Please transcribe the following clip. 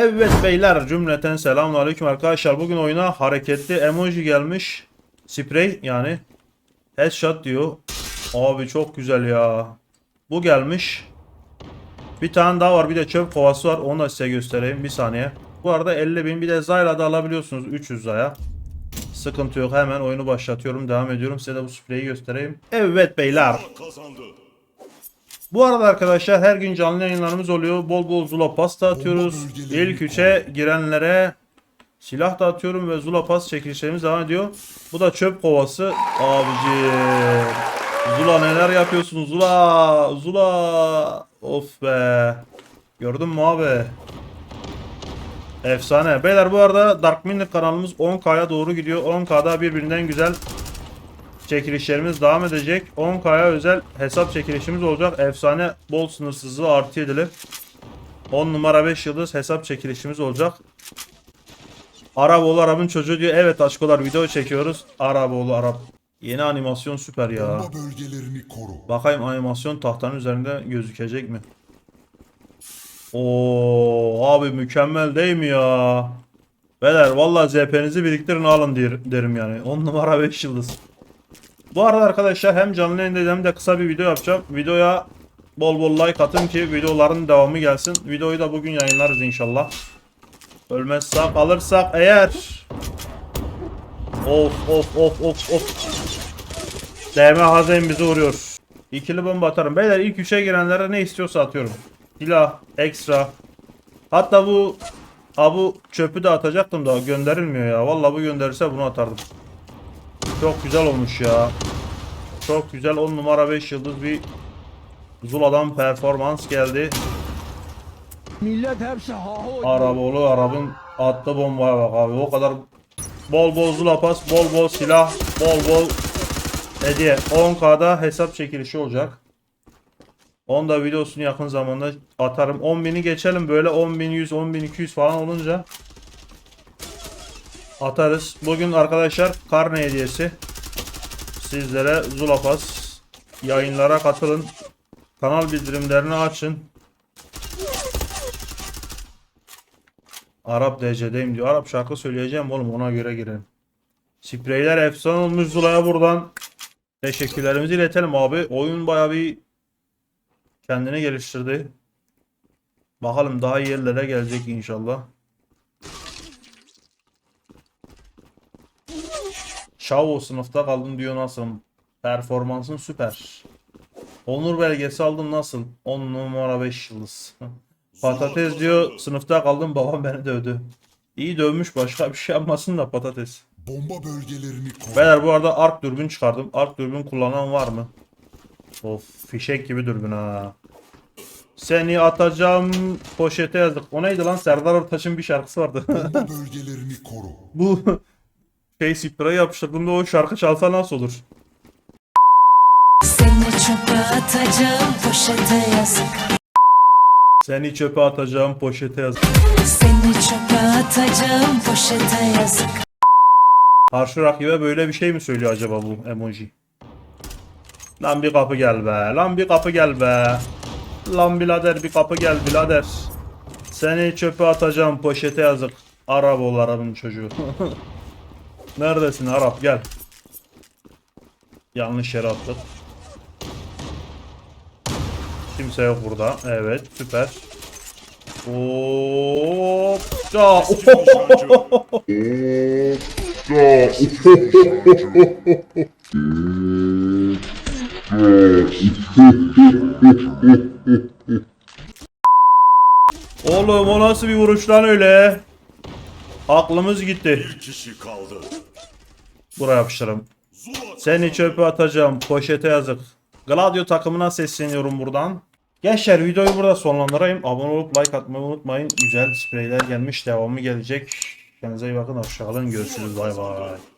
Evet beyler cümleten selamünaleyküm arkadaşlar. Bugün oyuna hareketli emoji gelmiş. Sprey yani. Headshot diyor. Abi çok güzel ya. Bu gelmiş. Bir tane daha var. Bir de çöp kovası var. Onu da size göstereyim. Bir saniye. Bu arada 50 bin. Bir de Zayla da alabiliyorsunuz. 300 Zaya. Sıkıntı yok. Hemen oyunu başlatıyorum. Devam ediyorum. Size de bu spreyi göstereyim. Evet beyler. Bu arada arkadaşlar her gün canlı yayınlarımız oluyor. Bol bol Zula pasta atıyoruz. İlk üçe girenlere silah da atıyorum ve Zula pas çekilişlerimiz devam ediyor. Bu da çöp kovası. Abici. Zula neler yapıyorsun Zula? Zula. Of be. Gördün mü abi? Efsane. Beyler bu arada Dark Minute kanalımız 10K'ya doğru gidiyor. 10K'da birbirinden güzel çekilişlerimiz devam edecek. 10K'ya özel hesap çekilişimiz olacak. Efsane bol sınırsızlığı artı edili. 10 numara 5 yıldız hesap çekilişimiz olacak. Araboğlu Arap'ın çocuğu diyor. Evet aşkolar video çekiyoruz. Araboğlu Arap. Yeni animasyon süper ya. Bomba bölgelerini koru. Bakayım animasyon tahtanın üzerinde gözükecek mi? Oo abi mükemmel değil mi ya? Beyler vallahi ZP'nizi biriktirin alın der- derim yani. 10 numara 5 yıldız. Bu arada arkadaşlar hem canlı yayında hem de kısa bir video yapacağım. Videoya bol bol like atın ki videoların devamı gelsin. Videoyu da bugün yayınlarız inşallah. Ölmez sağ kalırsak eğer. Of of of of of. DM Hazen bizi vuruyor. İkili bomba atarım. Beyler ilk üçe girenlere ne istiyorsa atıyorum. Silah, ekstra. Hatta bu ha bu çöpü de atacaktım da gönderilmiyor ya. Vallahi bu gönderirse bunu atardım. Çok güzel olmuş ya. Çok güzel 10 numara 5 yıldız bir Zula'dan performans geldi. Millet hepsi haho. Araboğlu Arap'ın attığı bombaya bak abi. O kadar bol bol Zula pas, bol bol silah, bol bol hediye. 10K'da hesap çekilişi olacak. Onu da videosunu yakın zamanda atarım. 10.000'i geçelim böyle 10.100, 10.200 falan olunca atarız. Bugün arkadaşlar karne hediyesi. Sizlere Zula Pas yayınlara katılın. Kanal bildirimlerini açın. Arap DC'deyim diyor. Arap şarkı söyleyeceğim oğlum ona göre girelim. Spreyler efsane olmuş Zula'ya buradan. Teşekkürlerimizi iletelim abi. Oyun baya bir kendini geliştirdi. Bakalım daha yerlere gelecek inşallah. Şavo sınıfta kaldım diyor nasıl? Performansın süper. Onur belgesi aldım nasıl? 10 numara 5 yıldız. Patates diyor sınıfta kaldım babam beni dövdü. İyi dövmüş başka bir şey yapmasın da patates. Bomba bölgelerini koru. Beyler bu arada ark dürbün çıkardım. Ark dürbün kullanan var mı? Of fişek gibi dürbün ha. Seni atacağım poşete yazdık. O neydi lan Serdar Ortaç'ın bir şarkısı vardı. Bomba bölgelerini koru. bu şey sprey yapıştırdığımda o şarkı çalsa nasıl olur? Seni çöpe atacağım poşete yazık Seni çöpe atacağım poşete yazdık. Seni çöpe atacağım poşete yazık Karşı rakibe böyle bir şey mi söylüyor acaba bu emoji? Lan bir kapı gel be. Lan bir kapı gel be. Lan birader bir kapı gel birader. Seni çöpe atacağım poşete yazık. Arap ol Arap'ın çocuğu. Neredesin Arap gel. Yanlış yere attık. Kimse yok burada. Evet süper. Hop. Ya. Oğlum o nasıl bir vuruş lan öyle? Aklımız gitti. Bir kişi kaldı. Buraya yapıştırım. Seni çöpe atacağım. Poşete yazık. Gladio takımına sesleniyorum buradan. Gençler videoyu burada sonlandırayım. Abone olup like atmayı unutmayın. Güzel spreyler gelmiş. Devamı gelecek. Kendinize iyi bakın. Hoşçakalın. Görüşürüz. Bay bay.